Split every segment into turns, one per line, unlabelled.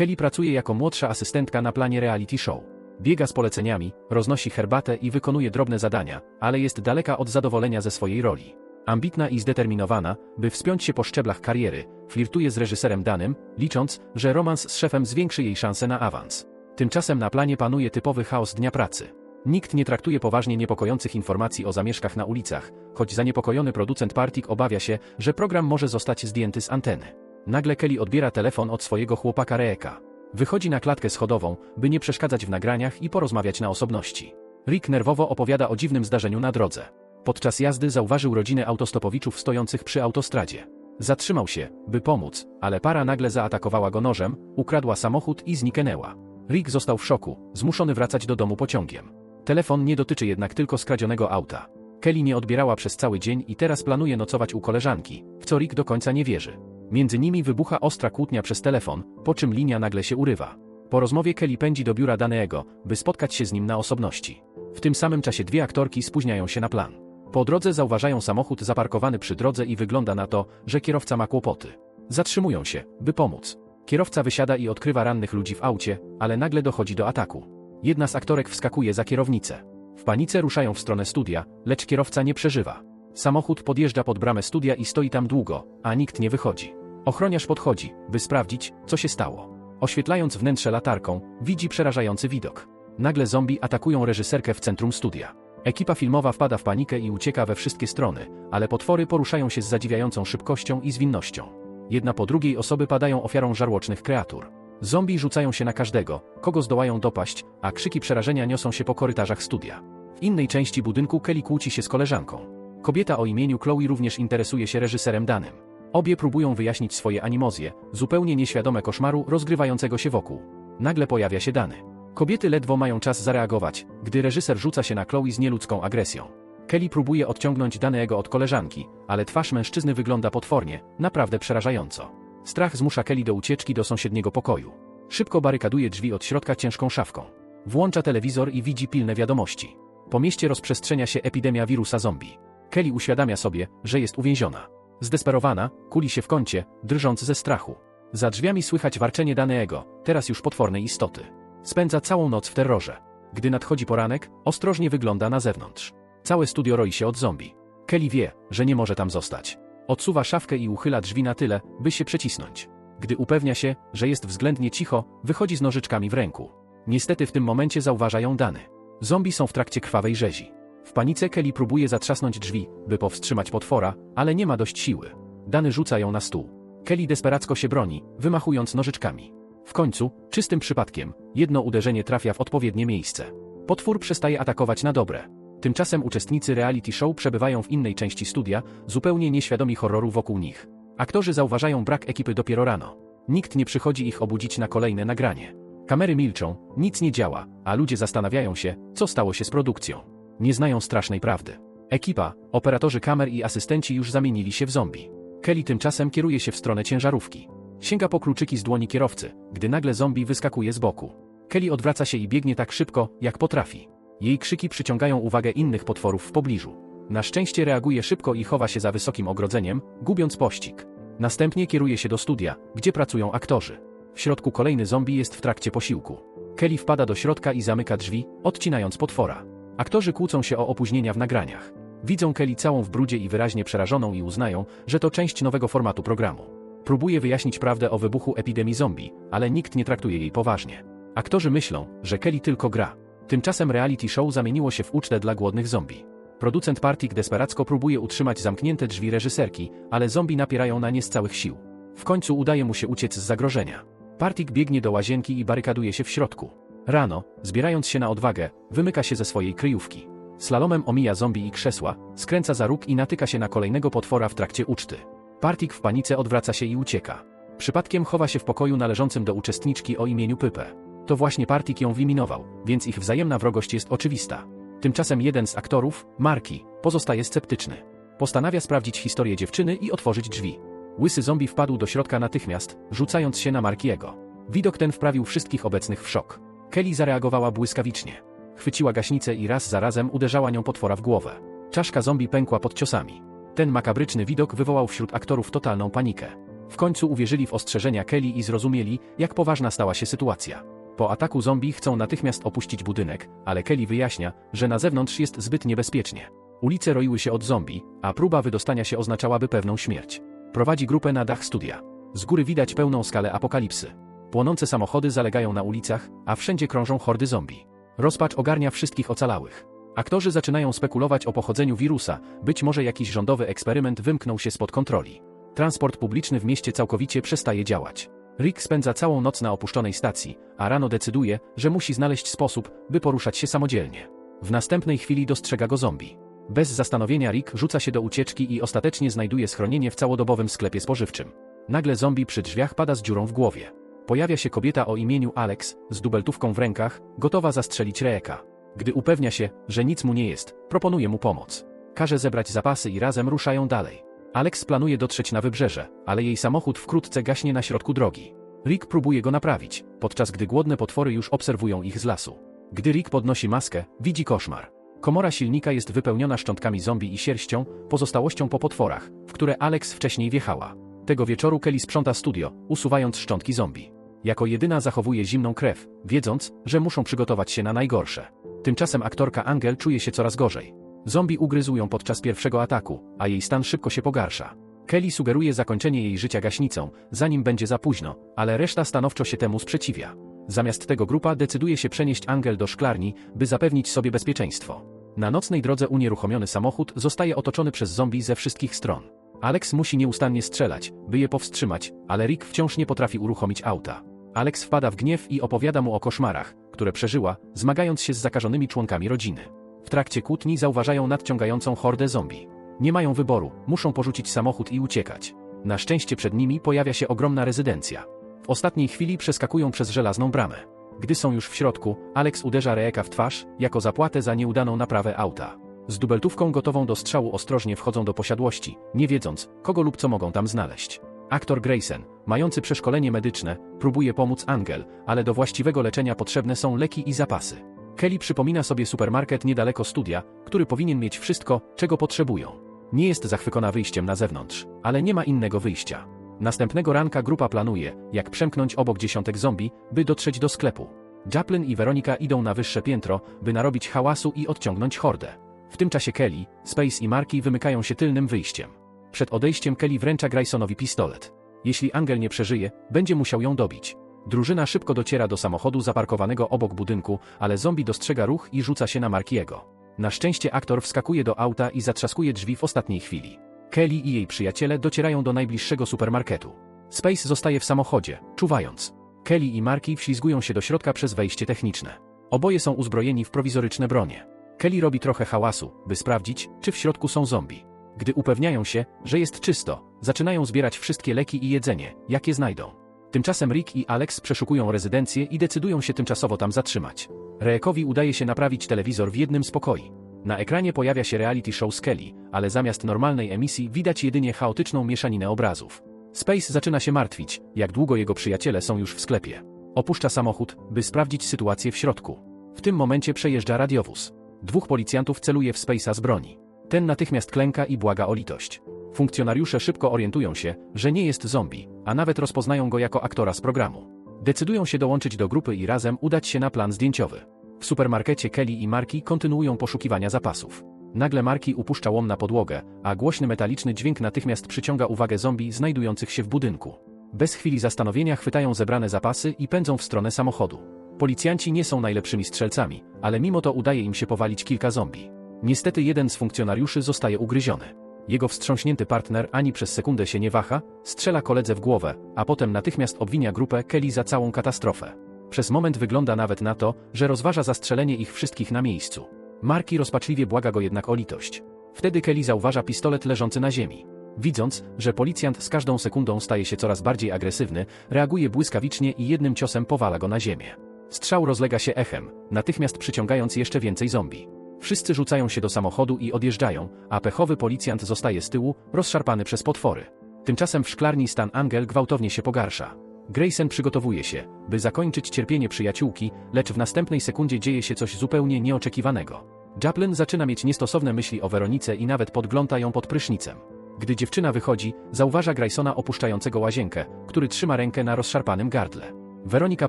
Kelly pracuje jako młodsza asystentka na planie reality show. Biega z poleceniami, roznosi herbatę i wykonuje drobne zadania, ale jest daleka od zadowolenia ze swojej roli. Ambitna i zdeterminowana, by wspiąć się po szczeblach kariery, flirtuje z reżyserem danym, licząc, że romans z szefem zwiększy jej szanse na awans. Tymczasem na planie panuje typowy chaos dnia pracy. Nikt nie traktuje poważnie niepokojących informacji o zamieszkach na ulicach, choć zaniepokojony producent Partik obawia się, że program może zostać zdjęty z anteny. Nagle Kelly odbiera telefon od swojego chłopaka Reeka. Wychodzi na klatkę schodową, by nie przeszkadzać w nagraniach i porozmawiać na osobności. Rick nerwowo opowiada o dziwnym zdarzeniu na drodze. Podczas jazdy zauważył rodzinę autostopowiczów stojących przy autostradzie. Zatrzymał się, by pomóc, ale para nagle zaatakowała go nożem, ukradła samochód i zniknęła. Rick został w szoku, zmuszony wracać do domu pociągiem. Telefon nie dotyczy jednak tylko skradzionego auta. Kelly nie odbierała przez cały dzień i teraz planuje nocować u koleżanki, w co Rick do końca nie wierzy. Między nimi wybucha ostra kłótnia przez telefon, po czym linia nagle się urywa. Po rozmowie Kelly pędzi do biura Danego, by spotkać się z nim na osobności. W tym samym czasie dwie aktorki spóźniają się na plan. Po drodze zauważają samochód zaparkowany przy drodze i wygląda na to, że kierowca ma kłopoty. Zatrzymują się, by pomóc. Kierowca wysiada i odkrywa rannych ludzi w aucie, ale nagle dochodzi do ataku. Jedna z aktorek wskakuje za kierownicę. W panice ruszają w stronę studia, lecz kierowca nie przeżywa. Samochód podjeżdża pod bramę studia i stoi tam długo, a nikt nie wychodzi. Ochroniarz podchodzi, by sprawdzić, co się stało. Oświetlając wnętrze latarką, widzi przerażający widok. Nagle zombie atakują reżyserkę w centrum studia. Ekipa filmowa wpada w panikę i ucieka we wszystkie strony, ale potwory poruszają się z zadziwiającą szybkością i zwinnością. Jedna po drugiej osoby padają ofiarą żarłocznych kreatur. Zombie rzucają się na każdego, kogo zdołają dopaść, a krzyki przerażenia niosą się po korytarzach studia. W innej części budynku Kelly kłóci się z koleżanką. Kobieta o imieniu Chloe również interesuje się reżyserem danym. Obie próbują wyjaśnić swoje animozje, zupełnie nieświadome koszmaru rozgrywającego się wokół. Nagle pojawia się dany. Kobiety ledwo mają czas zareagować, gdy reżyser rzuca się na Chloe z nieludzką agresją. Kelly próbuje odciągnąć danego od koleżanki, ale twarz mężczyzny wygląda potwornie, naprawdę przerażająco. Strach zmusza Kelly do ucieczki do sąsiedniego pokoju. Szybko barykaduje drzwi od środka ciężką szafką. Włącza telewizor i widzi pilne wiadomości. Po mieście rozprzestrzenia się epidemia wirusa zombie. Kelly uświadamia sobie, że jest uwięziona. Zdesperowana, kuli się w kącie, drżąc ze strachu. Za drzwiami słychać warczenie danego, teraz już potwornej istoty. Spędza całą noc w terrorze. Gdy nadchodzi poranek, ostrożnie wygląda na zewnątrz. Całe studio roi się od zombie. Kelly wie, że nie może tam zostać. Odsuwa szafkę i uchyla drzwi na tyle, by się przecisnąć. Gdy upewnia się, że jest względnie cicho, wychodzi z nożyczkami w ręku. Niestety w tym momencie zauważa ją Dany. Zombie są w trakcie krwawej rzezi. W panice Kelly próbuje zatrzasnąć drzwi, by powstrzymać potwora, ale nie ma dość siły. Dany rzuca ją na stół. Kelly desperacko się broni, wymachując nożyczkami. W końcu, czystym przypadkiem, jedno uderzenie trafia w odpowiednie miejsce. Potwór przestaje atakować na dobre. Tymczasem uczestnicy reality show przebywają w innej części studia, zupełnie nieświadomi horroru wokół nich. Aktorzy zauważają brak ekipy dopiero rano. Nikt nie przychodzi ich obudzić na kolejne nagranie. Kamery milczą, nic nie działa, a ludzie zastanawiają się, co stało się z produkcją. Nie znają strasznej prawdy. Ekipa, operatorzy kamer i asystenci już zamienili się w zombie. Kelly tymczasem kieruje się w stronę ciężarówki. Sięga po kluczyki z dłoni kierowcy, gdy nagle zombie wyskakuje z boku. Kelly odwraca się i biegnie tak szybko, jak potrafi. Jej krzyki przyciągają uwagę innych potworów w pobliżu. Na szczęście reaguje szybko i chowa się za wysokim ogrodzeniem, gubiąc pościg. Następnie kieruje się do studia, gdzie pracują aktorzy. W środku kolejny zombie jest w trakcie posiłku. Kelly wpada do środka i zamyka drzwi, odcinając potwora. Aktorzy kłócą się o opóźnienia w nagraniach. Widzą Kelly całą w brudzie i wyraźnie przerażoną i uznają, że to część nowego formatu programu. Próbuje wyjaśnić prawdę o wybuchu epidemii zombie, ale nikt nie traktuje jej poważnie. Aktorzy myślą, że Kelly tylko gra. Tymczasem reality show zamieniło się w ucztę dla głodnych zombie. Producent Partik desperacko próbuje utrzymać zamknięte drzwi reżyserki, ale zombie napierają na nie z całych sił. W końcu udaje mu się uciec z zagrożenia. Partik biegnie do łazienki i barykaduje się w środku. Rano, zbierając się na odwagę, wymyka się ze swojej kryjówki. Slalomem omija zombie i krzesła, skręca za róg i natyka się na kolejnego potwora w trakcie uczty. Partik w panice odwraca się i ucieka. Przypadkiem chowa się w pokoju należącym do uczestniczki o imieniu Pypę. To właśnie Partik ją wyeliminował, więc ich wzajemna wrogość jest oczywista. Tymczasem jeden z aktorów, Marki, pozostaje sceptyczny. Postanawia sprawdzić historię dziewczyny i otworzyć drzwi. Łysy zombie wpadł do środka natychmiast, rzucając się na Markiego. Widok ten wprawił wszystkich obecnych w szok. Kelly zareagowała błyskawicznie. Chwyciła gaśnicę i raz za razem uderzała nią potwora w głowę. Czaszka zombie pękła pod ciosami. Ten makabryczny widok wywołał wśród aktorów totalną panikę. W końcu uwierzyli w ostrzeżenia Kelly i zrozumieli, jak poważna stała się sytuacja. Po ataku zombie chcą natychmiast opuścić budynek, ale Kelly wyjaśnia, że na zewnątrz jest zbyt niebezpiecznie. Ulice roiły się od zombie, a próba wydostania się oznaczałaby pewną śmierć. Prowadzi grupę na dach studia. Z góry widać pełną skalę apokalipsy. Płonące samochody zalegają na ulicach, a wszędzie krążą hordy zombie. Rozpacz ogarnia wszystkich ocalałych. Aktorzy zaczynają spekulować o pochodzeniu wirusa, być może jakiś rządowy eksperyment wymknął się spod kontroli. Transport publiczny w mieście całkowicie przestaje działać. Rick spędza całą noc na opuszczonej stacji, a rano decyduje, że musi znaleźć sposób, by poruszać się samodzielnie. W następnej chwili dostrzega go zombie. Bez zastanowienia Rick rzuca się do ucieczki i ostatecznie znajduje schronienie w całodobowym sklepie spożywczym. Nagle zombie przy drzwiach pada z dziurą w głowie. Pojawia się kobieta o imieniu Alex, z dubeltówką w rękach, gotowa zastrzelić Reeka. Gdy upewnia się, że nic mu nie jest, proponuje mu pomoc. Każe zebrać zapasy i razem ruszają dalej. Alex planuje dotrzeć na wybrzeże, ale jej samochód wkrótce gaśnie na środku drogi. Rick próbuje go naprawić, podczas gdy głodne potwory już obserwują ich z lasu. Gdy Rick podnosi maskę, widzi koszmar. Komora silnika jest wypełniona szczątkami zombie i sierścią, pozostałością po potworach, w które Alex wcześniej wjechała. Tego wieczoru Kelly sprząta studio, usuwając szczątki zombie. Jako jedyna zachowuje zimną krew, wiedząc, że muszą przygotować się na najgorsze. Tymczasem aktorka Angel czuje się coraz gorzej. Zombie ugryzł ją podczas pierwszego ataku, a jej stan szybko się pogarsza. Kelly sugeruje zakończenie jej życia gaśnicą, zanim będzie za późno, ale reszta stanowczo się temu sprzeciwia. Zamiast tego grupa decyduje się przenieść Angel do szklarni, by zapewnić sobie bezpieczeństwo. Na nocnej drodze unieruchomiony samochód zostaje otoczony przez zombie ze wszystkich stron. Alex musi nieustannie strzelać, by je powstrzymać, ale Rick wciąż nie potrafi uruchomić auta. Alex wpada w gniew i opowiada mu o koszmarach, które przeżyła, zmagając się z zakażonymi członkami rodziny. W trakcie kłótni zauważają nadciągającą hordę zombie. Nie mają wyboru, muszą porzucić samochód i uciekać. Na szczęście przed nimi pojawia się ogromna rezydencja. W ostatniej chwili przeskakują przez żelazną bramę. Gdy są już w środku, Alex uderza Reeka w twarz, jako zapłatę za nieudaną naprawę auta. Z dubeltówką gotową do strzału ostrożnie wchodzą do posiadłości, nie wiedząc, kogo lub co mogą tam znaleźć. Aktor Grayson, mający przeszkolenie medyczne, próbuje pomóc Angel, ale do właściwego leczenia potrzebne są leki i zapasy. Kelly przypomina sobie supermarket niedaleko studia, który powinien mieć wszystko, czego potrzebują. Nie jest zachwycona wyjściem na zewnątrz, ale nie ma innego wyjścia. Następnego ranka grupa planuje, jak przemknąć obok dziesiątek zombie, by dotrzeć do sklepu. Joplin i Weronika idą na wyższe piętro, by narobić hałasu i odciągnąć hordę. W tym czasie Kelly, Space i Marki wymykają się tylnym wyjściem. Przed odejściem Kelly wręcza Graysonowi pistolet. Jeśli Angel nie przeżyje, będzie musiał ją dobić. Drużyna szybko dociera do samochodu zaparkowanego obok budynku, ale zombie dostrzega ruch i rzuca się na Markiego. Na szczęście aktor wskakuje do auta i zatrzaskuje drzwi w ostatniej chwili. Kelly i jej przyjaciele docierają do najbliższego supermarketu. Space zostaje w samochodzie, czuwając. Kelly i Marki wślizgują się do środka przez wejście techniczne. Oboje są uzbrojeni w prowizoryczne bronie. Kelly robi trochę hałasu, by sprawdzić, czy w środku są zombie. Gdy upewniają się, że jest czysto, zaczynają zbierać wszystkie leki i jedzenie, jakie znajdą. Tymczasem Rick i Alex przeszukują rezydencję i decydują się tymczasowo tam zatrzymać. Reekowi udaje się naprawić telewizor w jednym z pokoi. Na ekranie pojawia się reality show Skelly, ale zamiast normalnej emisji widać jedynie chaotyczną mieszaninę obrazów. Space zaczyna się martwić, jak długo jego przyjaciele są już w sklepie. Opuszcza samochód, by sprawdzić sytuację w środku. W tym momencie przejeżdża radiowóz. Dwóch policjantów celuje w Space'a z broni. Ten natychmiast klęka i błaga o litość. Funkcjonariusze szybko orientują się, że nie jest zombie, a nawet rozpoznają go jako aktora z programu. Decydują się dołączyć do grupy i razem udać się na plan zdjęciowy. W supermarkecie Kelly i Marki kontynuują poszukiwania zapasów. Nagle Marki upuszcza łom na podłogę, a głośny metaliczny dźwięk natychmiast przyciąga uwagę zombie znajdujących się w budynku. Bez chwili zastanowienia chwytają zebrane zapasy i pędzą w stronę samochodu. Policjanci nie są najlepszymi strzelcami, ale mimo to udaje im się powalić kilka zombie. Niestety jeden z funkcjonariuszy zostaje ugryziony. Jego wstrząśnięty partner ani przez sekundę się nie waha, strzela koledze w głowę, a potem natychmiast obwinia grupę Kelly za całą katastrofę. Przez moment wygląda nawet na to, że rozważa zastrzelenie ich wszystkich na miejscu. Marki rozpaczliwie błaga go jednak o litość. Wtedy Kelly zauważa pistolet leżący na ziemi. Widząc, że policjant z każdą sekundą staje się coraz bardziej agresywny, reaguje błyskawicznie i jednym ciosem powala go na ziemię. Strzał rozlega się echem, natychmiast przyciągając jeszcze więcej zombie. Wszyscy rzucają się do samochodu i odjeżdżają, a pechowy policjant zostaje z tyłu, rozszarpany przez potwory. Tymczasem w szklarni stan Angel gwałtownie się pogarsza. Grayson przygotowuje się, by zakończyć cierpienie przyjaciółki, lecz w następnej sekundzie dzieje się coś zupełnie nieoczekiwanego. Joplin zaczyna mieć niestosowne myśli o Weronice i nawet podgląda ją pod prysznicem. Gdy dziewczyna wychodzi, zauważa Graysona opuszczającego łazienkę, który trzyma rękę na rozszarpanym gardle. Weronika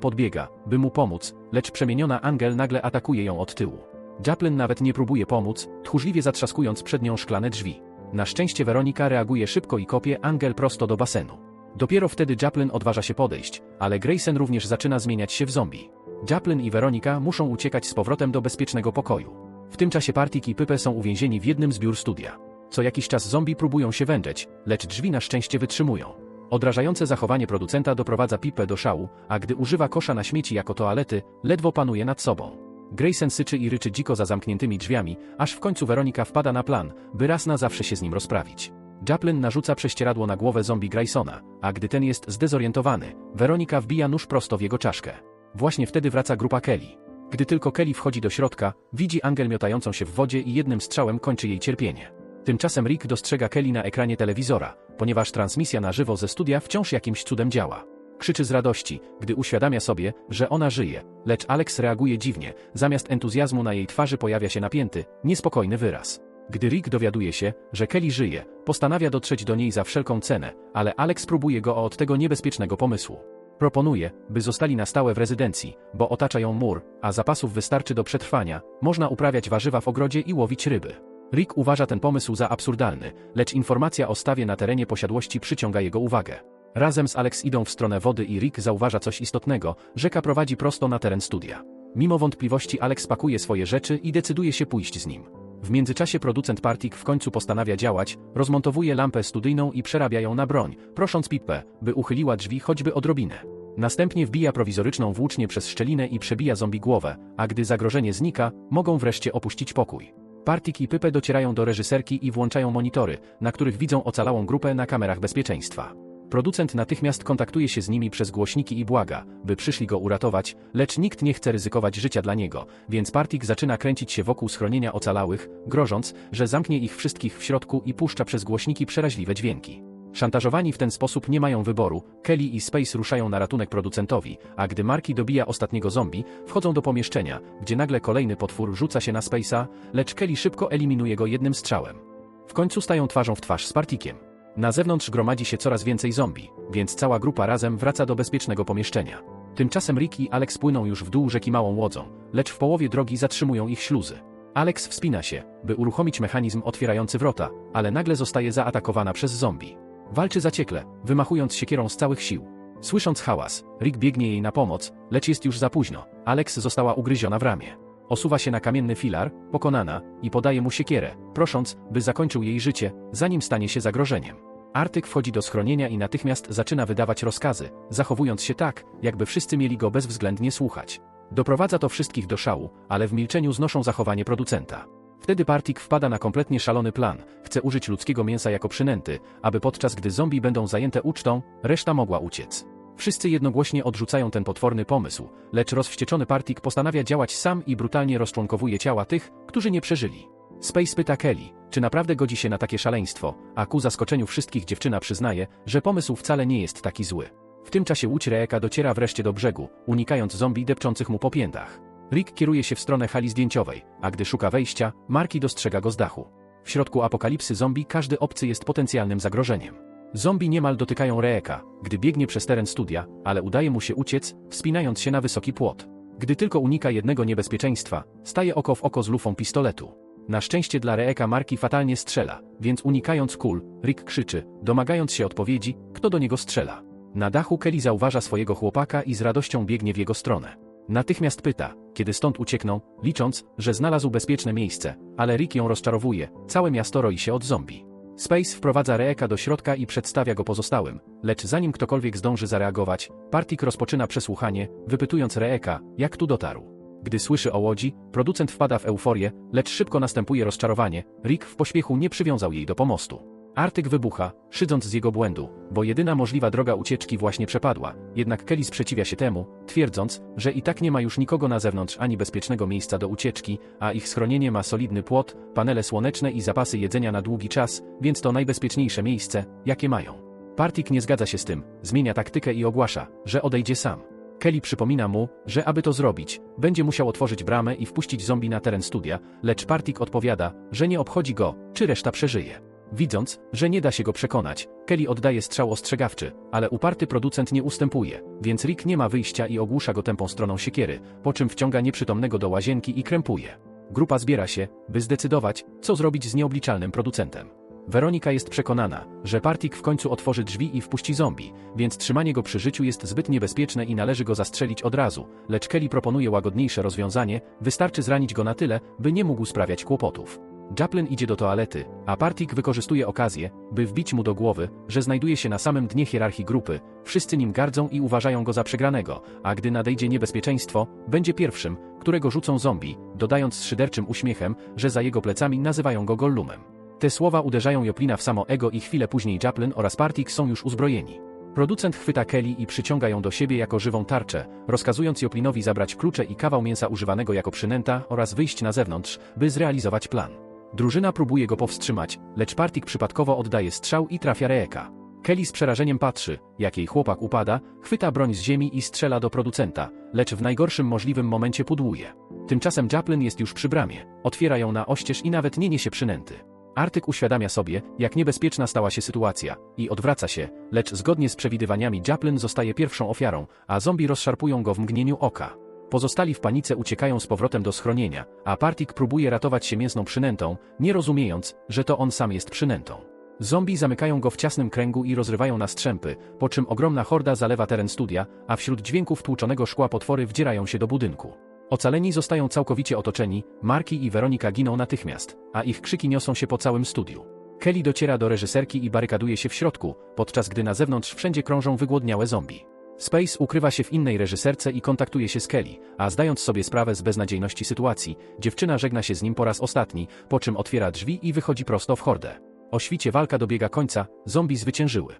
podbiega, by mu pomóc, lecz przemieniona Angel nagle atakuje ją od tyłu. Joplin nawet nie próbuje pomóc, tchórzliwie zatrzaskując przed nią szklane drzwi. Na szczęście Weronika reaguje szybko i kopie Angel prosto do basenu. Dopiero wtedy Joplin odważa się podejść, ale Grayson również zaczyna zmieniać się w zombie. Joplin i Weronika muszą uciekać z powrotem do bezpiecznego pokoju. W tym czasie Partik i Pype są uwięzieni w jednym z biur studia. Co jakiś czas zombie próbują się wędrzeć, lecz drzwi na szczęście wytrzymują. Odrażające zachowanie producenta doprowadza Pipę do szału, a gdy używa kosza na śmieci jako toalety, ledwo panuje nad sobą. Grayson syczy i ryczy dziko za zamkniętymi drzwiami, aż w końcu Weronika wpada na plan, by raz na zawsze się z nim rozprawić. Joplin narzuca prześcieradło na głowę zombie Graysona, a gdy ten jest zdezorientowany, Weronika wbija nóż prosto w jego czaszkę. Właśnie wtedy wraca grupa Kelly. Gdy tylko Kelly wchodzi do środka, widzi Angel miotającą się w wodzie i jednym strzałem kończy jej cierpienie. Tymczasem Rick dostrzega Kelly na ekranie telewizora, ponieważ transmisja na żywo ze studia wciąż jakimś cudem działa. Krzyczy z radości, gdy uświadamia sobie, że ona żyje, lecz Alex reaguje dziwnie, zamiast entuzjazmu na jej twarzy pojawia się napięty, niespokojny wyraz. Gdy Rick dowiaduje się, że Kelly żyje, postanawia dotrzeć do niej za wszelką cenę, ale Alex próbuje go od tego niebezpiecznego pomysłu. Proponuje, by zostali na stałe w rezydencji, bo otacza ją mur, a zapasów wystarczy do przetrwania, można uprawiać warzywa w ogrodzie i łowić ryby. Rick uważa ten pomysł za absurdalny, lecz informacja o stawie na terenie posiadłości przyciąga jego uwagę. Razem z Alex idą w stronę wody i Rick zauważa coś istotnego, rzeka prowadzi prosto na teren studia. Mimo wątpliwości Alex pakuje swoje rzeczy i decyduje się pójść z nim. W międzyczasie producent Partik w końcu postanawia działać, rozmontowuje lampę studyjną i przerabia ją na broń, prosząc Pippę, by uchyliła drzwi choćby odrobinę. Następnie wbija prowizoryczną włócznię przez szczelinę i przebija zombie głowę, a gdy zagrożenie znika, mogą wreszcie opuścić pokój. Partik i Pypę docierają do reżyserki i włączają monitory, na których widzą ocalałą grupę na kamerach bezpieczeństwa. Producent natychmiast kontaktuje się z nimi przez głośniki i błaga, by przyszli go uratować, lecz nikt nie chce ryzykować życia dla niego, więc Partik zaczyna kręcić się wokół schronienia ocalałych, grożąc, że zamknie ich wszystkich w środku i puszcza przez głośniki przeraźliwe dźwięki. Szantażowani w ten sposób nie mają wyboru, Kelly i Space ruszają na ratunek producentowi, a gdy Marki dobija ostatniego zombie, wchodzą do pomieszczenia, gdzie nagle kolejny potwór rzuca się na Space'a, lecz Kelly szybko eliminuje go jednym strzałem. W końcu stają twarzą w twarz z Partikiem. Na zewnątrz gromadzi się coraz więcej zombie, więc cała grupa razem wraca do bezpiecznego pomieszczenia. Tymczasem Rick i Alex płyną już w dół rzeki małą łodzą, lecz w połowie drogi zatrzymują ich śluzy. Alex wspina się, by uruchomić mechanizm otwierający wrota, ale nagle zostaje zaatakowana przez zombie. Walczy zaciekle, wymachując siekierą z całych sił. Słysząc hałas, Rick biegnie jej na pomoc, lecz jest już za późno. Alex została ugryziona w ramię. Osuwa się na kamienny filar, pokonana, i podaje mu siekierę, prosząc, by zakończył jej życie, zanim stanie się zagrożeniem. Artyk wchodzi do schronienia i natychmiast zaczyna wydawać rozkazy, zachowując się tak, jakby wszyscy mieli go bezwzględnie słuchać. Doprowadza to wszystkich do szału, ale w milczeniu znoszą zachowanie producenta. Wtedy Partik wpada na kompletnie szalony plan, chce użyć ludzkiego mięsa jako przynęty, aby podczas gdy zombie będą zajęte ucztą, reszta mogła uciec. Wszyscy jednogłośnie odrzucają ten potworny pomysł, lecz rozwścieczony Partik postanawia działać sam i brutalnie rozczłonkowuje ciała tych, którzy nie przeżyli. Space pyta Kelly, czy naprawdę godzi się na takie szaleństwo, a ku zaskoczeniu wszystkich dziewczyna przyznaje, że pomysł wcale nie jest taki zły. W tym czasie łódź Reeka dociera wreszcie do brzegu, unikając zombie depczących mu po piętach. Rick kieruje się w stronę hali zdjęciowej, a gdy szuka wejścia, Marki dostrzega go z dachu. W środku apokalipsy zombie każdy obcy jest potencjalnym zagrożeniem. Zombie niemal dotykają Reeka, gdy biegnie przez teren studia, ale udaje mu się uciec, wspinając się na wysoki płot. Gdy tylko unika jednego niebezpieczeństwa, staje oko w oko z lufą pistoletu. Na szczęście dla Reeka Marki fatalnie strzela, więc unikając kul, Rick krzyczy, domagając się odpowiedzi, kto do niego strzela. Na dachu Kelly zauważa swojego chłopaka i z radością biegnie w jego stronę. Natychmiast pyta, kiedy stąd uciekną, licząc, że znalazł bezpieczne miejsce, ale Rick ją rozczarowuje, całe miasto roi się od zombie. Space wprowadza Reeka do środka i przedstawia go pozostałym, lecz zanim ktokolwiek zdąży zareagować, Partik rozpoczyna przesłuchanie, wypytując Reeka, jak tu dotarł. Gdy słyszy o łodzi, producent wpada w euforię, lecz szybko następuje rozczarowanie, Rick w pośpiechu nie przywiązał jej do pomostu. Artyk wybucha, szydząc z jego błędu, bo jedyna możliwa droga ucieczki właśnie przepadła, jednak Kelly sprzeciwia się temu, twierdząc, że i tak nie ma już nikogo na zewnątrz ani bezpiecznego miejsca do ucieczki, a ich schronienie ma solidny płot, panele słoneczne i zapasy jedzenia na długi czas, więc to najbezpieczniejsze miejsce, jakie mają. Partik nie zgadza się z tym, zmienia taktykę i ogłasza, że odejdzie sam. Kelly przypomina mu, że aby to zrobić, będzie musiał otworzyć bramę i wpuścić zombie na teren studia, lecz Partik odpowiada, że nie obchodzi go, czy reszta przeżyje. Widząc, że nie da się go przekonać, Kelly oddaje strzał ostrzegawczy, ale uparty producent nie ustępuje, więc Rick nie ma wyjścia i ogłusza go tępą stroną siekiery, po czym wciąga nieprzytomnego do łazienki i krępuje. Grupa zbiera się, by zdecydować, co zrobić z nieobliczalnym producentem. Weronika jest przekonana, że Partik w końcu otworzy drzwi i wpuści zombie, więc trzymanie go przy życiu jest zbyt niebezpieczne i należy go zastrzelić od razu, lecz Kelly proponuje łagodniejsze rozwiązanie, wystarczy zranić go na tyle, by nie mógł sprawiać kłopotów. Chaplin idzie do toalety, a Partik wykorzystuje okazję, by wbić mu do głowy, że znajduje się na samym dnie hierarchii grupy, wszyscy nim gardzą i uważają go za przegranego, a gdy nadejdzie niebezpieczeństwo, będzie pierwszym, którego rzucą zombie, dodając z szyderczym uśmiechem, że za jego plecami nazywają go Gollumem. Te słowa uderzają Joplina w samo ego i chwilę później Chaplin oraz Partik są już uzbrojeni. Producent chwyta Kelly i przyciąga ją do siebie jako żywą tarczę, rozkazując Joplinowi zabrać klucze i kawał mięsa używanego jako przynęta oraz wyjść na zewnątrz, by zrealizować plan. Drużyna próbuje go powstrzymać, lecz Partik przypadkowo oddaje strzał i trafia Reeka. Kelly z przerażeniem patrzy, jak jej chłopak upada, chwyta broń z ziemi i strzela do producenta, lecz w najgorszym możliwym momencie pudłuje. Tymczasem Chaplin jest już przy bramie, otwiera ją na oścież i nawet nie niesie przynęty. Artyk uświadamia sobie, jak niebezpieczna stała się sytuacja i odwraca się, lecz zgodnie z przewidywaniami Chaplin zostaje pierwszą ofiarą, a zombie rozszarpują go w mgnieniu oka. Pozostali w panice uciekają z powrotem do schronienia, a Partik próbuje ratować się mięsną przynętą, nie rozumiejąc, że to on sam jest przynętą. Zombie zamykają go w ciasnym kręgu i rozrywają na strzępy, po czym ogromna horda zalewa teren studia, a wśród dźwięków tłuczonego szkła potwory wdzierają się do budynku. Ocaleni zostają całkowicie otoczeni, Marki i Weronika giną natychmiast, a ich krzyki niosą się po całym studiu. Kelly dociera do reżyserki i barykaduje się w środku, podczas gdy na zewnątrz wszędzie krążą wygłodniałe zombie. Space ukrywa się w innej reżyserce i kontaktuje się z Kelly, a zdając sobie sprawę z beznadziejności sytuacji, dziewczyna żegna się z nim po raz ostatni, po czym otwiera drzwi i wychodzi prosto w hordę. O świcie walka dobiega końca, zombie zwyciężyły.